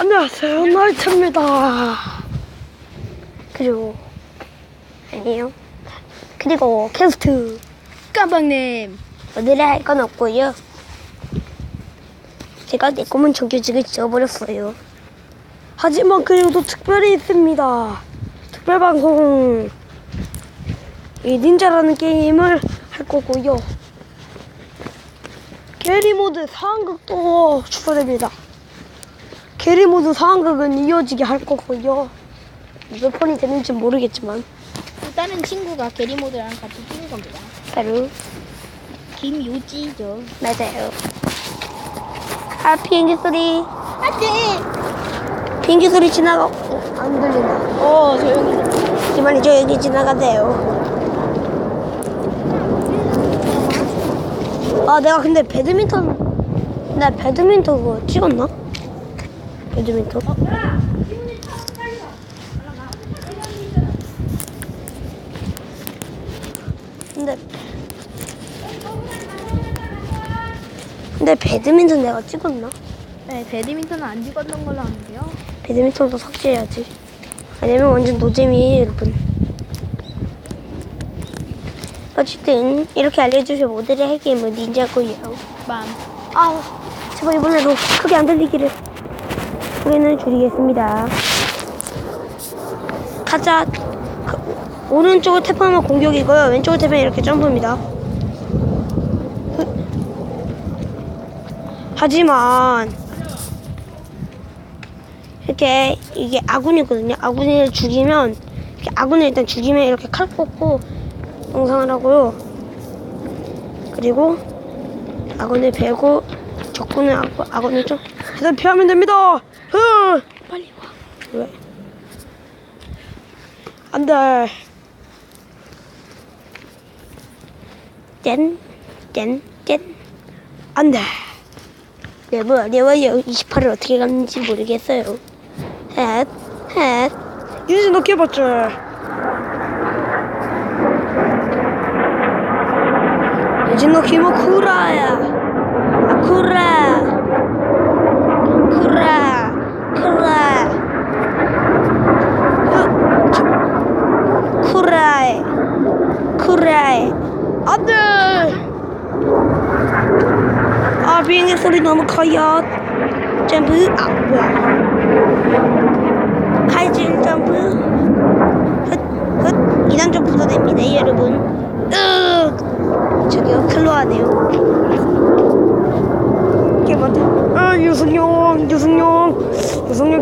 안녕하세요. 나이트입니다. 그리고 아니에요. 그리고 캐스트. 깜빵님. 오늘에 할건 없고요. 제가 내 꿈은 정규직을 지어버렸어요. 하지만 그래도 특별히 있습니다. 특별 방송. 이 닌자라는 게임을 할 거고요. 게리 모드 상황극도 추가됩니다 게리모드 상황극은 이어지게 할 거고요. 몇 번이 되는지 모르겠지만. 다른 친구가 게리모드랑 같이 뛰는 겁니다. 바로. 김유지죠. 맞아요. 아 비행기 소리. 안돼 비행기 소리 지나가 어, 안 들린다. 어 조용히 하지만 조용히 지나가세요. 아 내가 근데 배드민턴 나 배드민턴 그거 찍었나? 배드민턴 근데 근데 배드민턴 내가 찍었나? 네 배드민턴은 안 찍었던 걸로 아는데요 배드민턴도 삭제해야지. 아니면 완전 노잼이에요, 여러분. 어쨌든 이렇게 알려주신 모델의 핵게임은 닌자고요. 맘 아, 제발 이번에도 크게 안 들리기를. 소리는 줄이겠습니다. 가자. 그, 오른쪽을 탭하면 공격이고요. 왼쪽을 탭하면 이렇게 점프입니다. 흑. 하지만 이렇게 이게 아군이거든요. 아군을 죽이면 이렇게 아군을 일단 죽이면 이렇게 칼 꽂고 영상을 하고요. 그리고 아군을 베고 적군을 아군, 아군을 좀 일단 피하면 됩니다. 흐! 빨리 와. 왜? 안 돼. 짠, 짠, 짠. 안 돼. 네버, 네버요. 28을 어떻게 갔는지 모르겠어요. 헷, 헷. 유진 너 깨봤지? 유진 너 키모 쿠라야. 아. 쿠라. 쿠라. 으, 저, 쿠라에. 쿠라에. 안 돼! 아, 비행기 소리 너무 커요. 점프. 아, 뭐야. 칼질 점프 헛 헛 이단 점프도 됩니다 여러분. 으. 저기요 클로 하네요. 개맞다 아 유승용 유승용. 유승용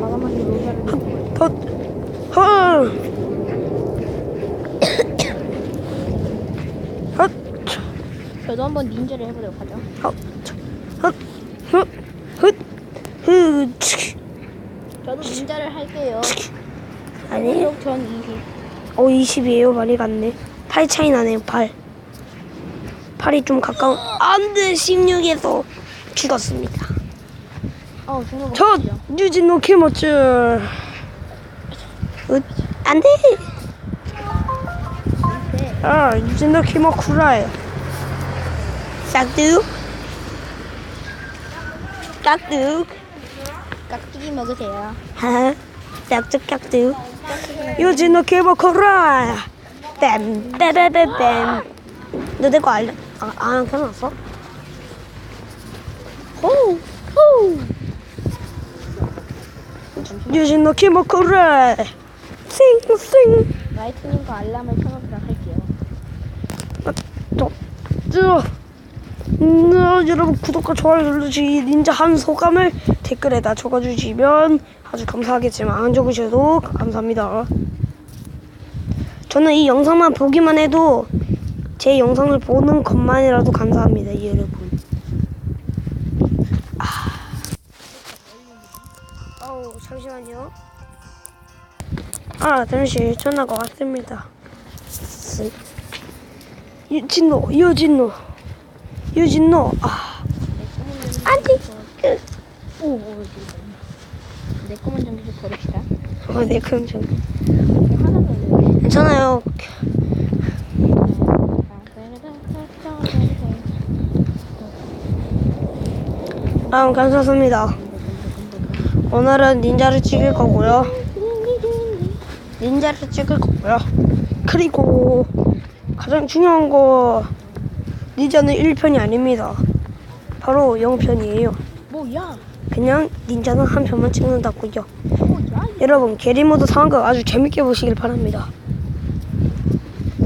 과감하게 로비하를 헛 헛 저도 한번 닌자를 해보도록 하죠. 헛 헛 헛헛 저도 닌자를 할게요. 그럼 전 20. 어 20이에요. 많이 갔네. 8 차이 나네요 8 8이 좀 가까운 안 돼 16에서 죽었습니다. 어저 먹었죠. 유진노 키모츠 안돼. 네. 아 유진노 키모 쿠라이 싹둑. 깍둑. 깍두기 먹으세요. 하 깍둑 깍둑. 유진노 키모 쿠라이 뺨 빼빼빼 뺨 너내 거 알려 아, 안 켜놨어? 호호. 유진노 키모 쿠라 이 싱싱 라이트닝과 알람을 켜놓도록 할게요 저, 저, 음, 어, 여러분 구독과 좋아요 눌러주시 닌자 한 소감을 댓글에다 적어주시면 아주 감사하겠지만 안 적으셔도 감사합니다. 저는 이 영상만 보기만 해도 제 영상을 보는 것만이라도 감사합니다, 여러분. 아 잠시 전화가 왔습니다. 유진노 유진노 유진노. 아. 안돼 그. 오 내꺼만 전기좀 버립시다. 어 내꺼만 전기 괜찮아요. 아 감사합니다. 오늘은 닌자를 찍을 거고요. 닌자를 찍을 거고요. 그리고 가장 중요한 거 닌자는 1편이 아닙니다. 바로 0편이에요. 뭐야? 그냥 닌자는 한 편만 찍는다고요. 뭐야? 여러분 게리모드 상황극 아주 재밌게 보시길 바랍니다.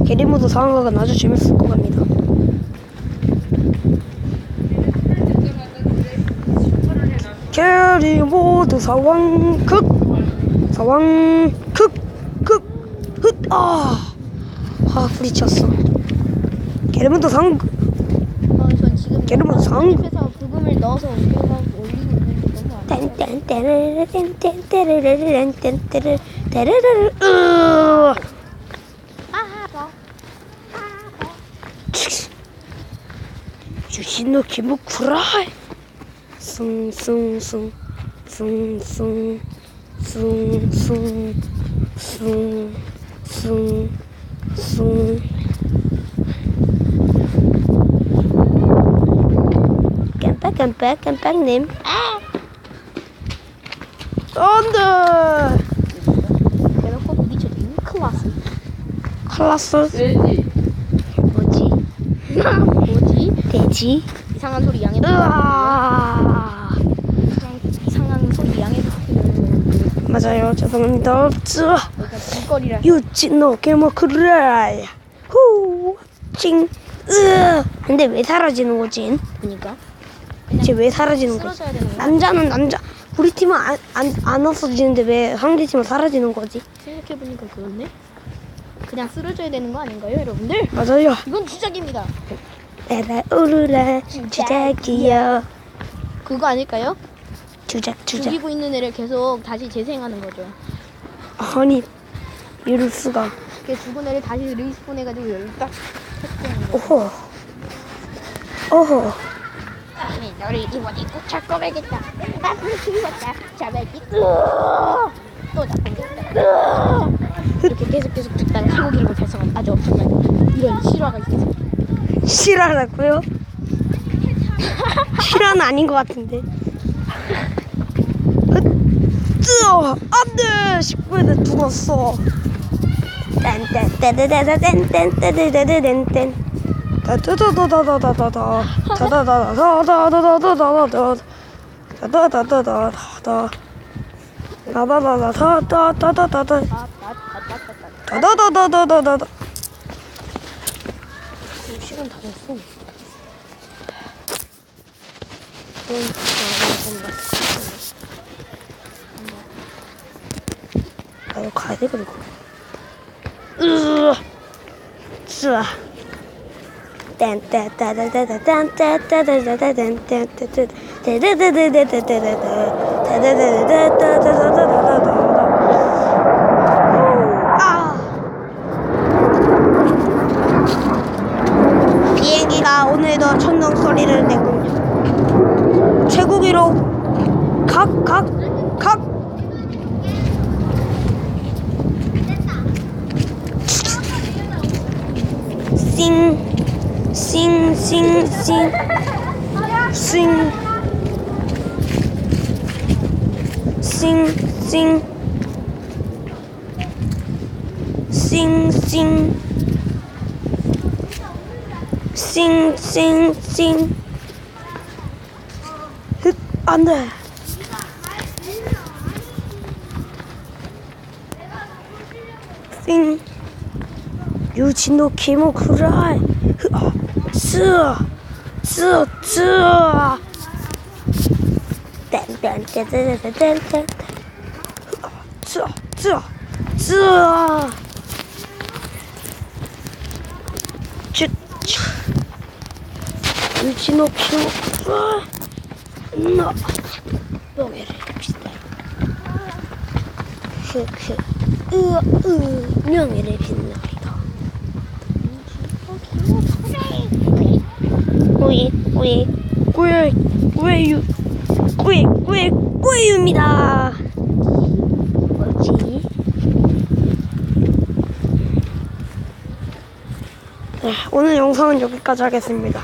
게리모드 상황극은 아주 재밌을 것 같습니다. 게리모드 상황극 상황극 극흑 아 아 부딪혔어. 게리모드 상황극 어, 전 지금 게르몬 상- 집에서 부금을 넣어서 올리고 올리고 있는데 너무 안 돼. 땡땡땡땡땡땡땡땡땡땡땡땡땡 으 아버. 유신노 기무쿠라이 숭숭숭 숭숭 숭숭 숭 숭 숭 깜빡 깜빡 깜빡님 아 안 돼 대놓고 부딪혀도 클라스. 클라스 뭐지? 뭐지? 돼지 이상한 소리 양해. 으아 이상- 이상한 소리 양해. 맞아요 죄송합니다 길 거리라. 유진노 개모크라이 후찡 으 근데 왜 사라지는 거지? 보니까 대체 왜 사라지는 거지? 쓰러져야 되는 거야. 남자는 남자 우리 팀은 안, 안, 안 없어지는데 왜 상대 팀은 사라지는 거지? 생각해 보니까 그렇네. 그냥 쓰러져야 되는 거 아닌가요, 여러분들? 맞아요 이건 주작입니다. 에라 우르라 주작이여 그거 아닐까요? 주작 주작 죽이고 있는 애를 계속 다시 재생하는 거죠. 아니 이럴 수가 그 죽은 애를 다시 리스폰 해가지고 여기 딱 했대는 거. 오호 오호 아니 너를 이번에 꼭 잡고 말겠다. 나 죽었다. 잡아야지. 또 잡고 말겠다. 이렇게 계속 계속 죽다가 기록을 달성한 아주 엄청난 이런 실화가 있어서 실화라고요? 실화는 아닌 것 같은데. 뜨어 안돼 19회대 죽었어. 딴딴따다다다딴딴따다다다딴딴 다다다다다다다다 다다다다다다다다다다 다다다다다다 다다다다다다다다다 다다다다다다. 다다다다다다다 시간 다 됐어. 그럼 나도 가야 돼 그리고. 으, 쓰 아. 아. 비행기가 오늘도 천둥 소리를 내군요. 최고 기록 각, 각, 각. 싱, 싱, 싱, 싱, 싱, 싱, 싱. 싱싱싱 흑 안돼 싱 유진노 키모 쿠라이 这这等等等等等等等等，这这这这这，你去弄去弄啊！那不给人家皮蛋，呵呵，呃呃，不给人家皮蛋。 꾸이 꾸이 꾸이 꾸이유 꾸이 꾸이 꾸이유입니다 뭐지? 네, 오늘 영상은 여기까지 하겠습니다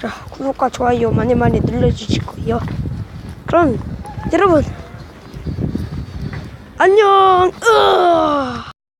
자, 구독과 좋아요 많이 많이 눌러주실 거예요. 그럼 여러분 안녕. 으아!